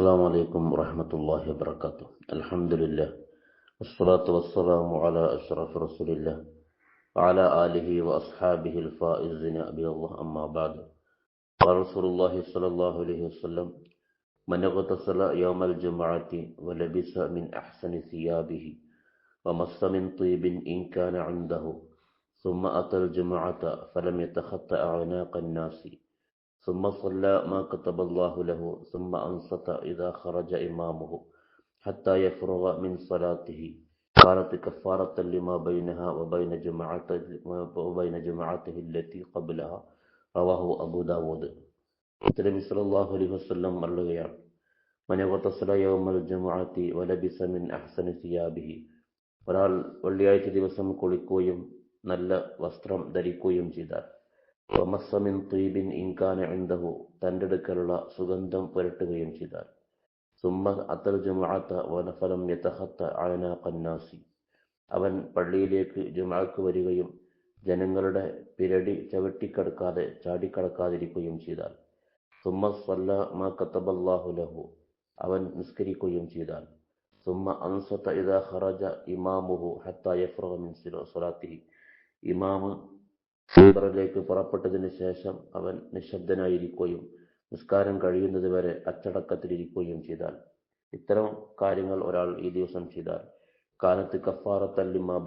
السلام عليكم ورحمة الله وبركاته. الحمد لله والصلاة والسلام على أشرف رسول الله وعلى آله وأصحابه الفائزين. أبي الله أما بعد. قال رسول الله صلى الله عليه وسلم من اغتسل يوم الجمعة ولبس من أحسن ثيابه ومس من طيب إن كان عنده ثم أتى الجمعة فلم يتخطى أعناق الناس ثم صلى ما كتب الله له ثم أنصت إذا خرج إمامه حتى يفرغ من صلاته كانت كفارة لما بينها وبين جماعته وبين جماعته التي قبلها رواه أبو داود നബി സല്ലല്ലാഹു അലൈഹി വസല്ലം പറയുകയാണ് മനവത്തസ്ല യൗമൽ ജമുഅത്തി വലബിസ മിൻ അഹ്സനി സിയാബിഹി ഒരാൾ വെള്ളിയാഴ്ച ദിവസം കുളിക്കുകയും നല്ല വസ്ത്രം ധരിക്കുകയും ചെയ്താൽ വമസ്സമിൻ തീബിൻ ഇൻകാന ഇൻദഹു തന്റെ അടുക്കലുള്ള സുഗന്ധം പുരട്ടുകയും ചെയ്താൽ. സുമ്മ അത്തൽ ജുമാഅത്ത വനഫലം യതഹത്ത ആന കന്നാസി അവൻ പള്ളിയിലേക്ക് ജുമാക്ക് വരികയും ജനങ്ങളുടെ പിരടി ചവിട്ടിക്കടക്കാതെ ചാടിക്കടക്കാതിരിക്കുകയും ചെയ്താൽ. സുമ്മ സല്ല മാ കത്തബല്ലാഹു ലഹു അവൻ നിസ്കരിക്കുകയും ചെയ്താൽ. സുമ്മ അൻസത്ത ഇദാ ഖറജ ഇമാമുഹു ഹത്ത യഫ്റഗ മിൻ സ്വലാത്തിഹി ഇമാമ് ലേക്ക് പുറപ്പെട്ടതിന് ശേഷം അവൻ നിശബ്ദനായിരിക്കുകയും നിസ്കാരം കഴിയുന്നത് വരെ അച്ചടക്കത്തിലിരിക്കുകയും ചെയ്താൽ. ഇത്തരം കാര്യങ്ങൾ ഒരാൾ ഈ ദിവസം ചെയ്താൽ. കാലത്ത് കഫാറത്തല്ലിമ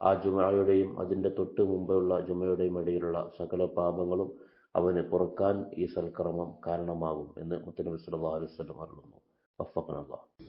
ആ ജുമയുടെയും അതിന്റെ തൊട്ട് മുമ്പുള്ള ജുമയുടെയും ഇടയിലുള്ള സകല പാപങ്ങളും അവന് പുറക്കാൻ ഈ സൽക്കർമ്മം കാരണമാകും എന്ന് മുത്തനബി സല്ലല്ലാഹു അലൈഹി വസല്ലം അറിയുന്നു